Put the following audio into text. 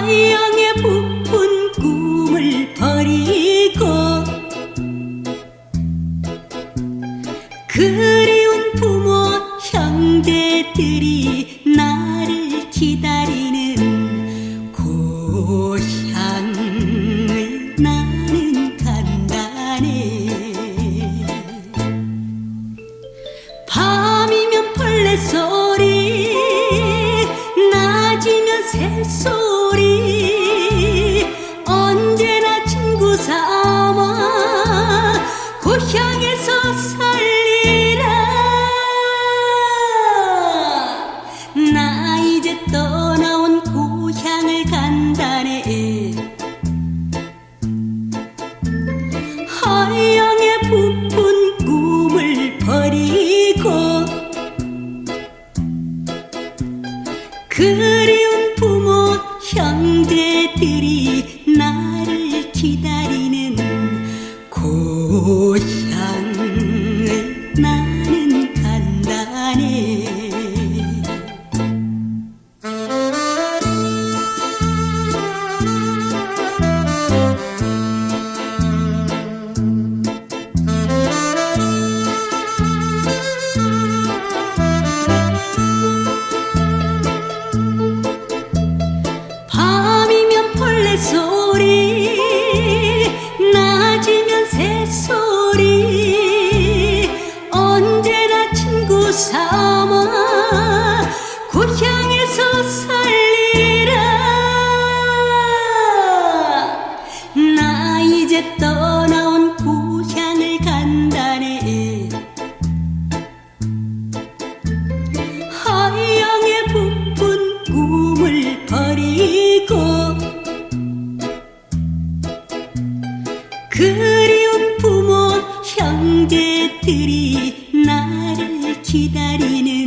사양의 부푼 꿈을 버리고 그리운 부모 형제들이 나를 기다리는 고향을 나는 간다네. 밤이면 벌레 소리 낮이면 새소리 언제나 친구 삼아 고향에서 살리라. 나 이제 떠나온 고향을 간다네 하양에 부푼 꿈을 버리고 부모 형제들이 나를 기다리는 고향을 나 그리운 부모 형제들이 나를 기다리는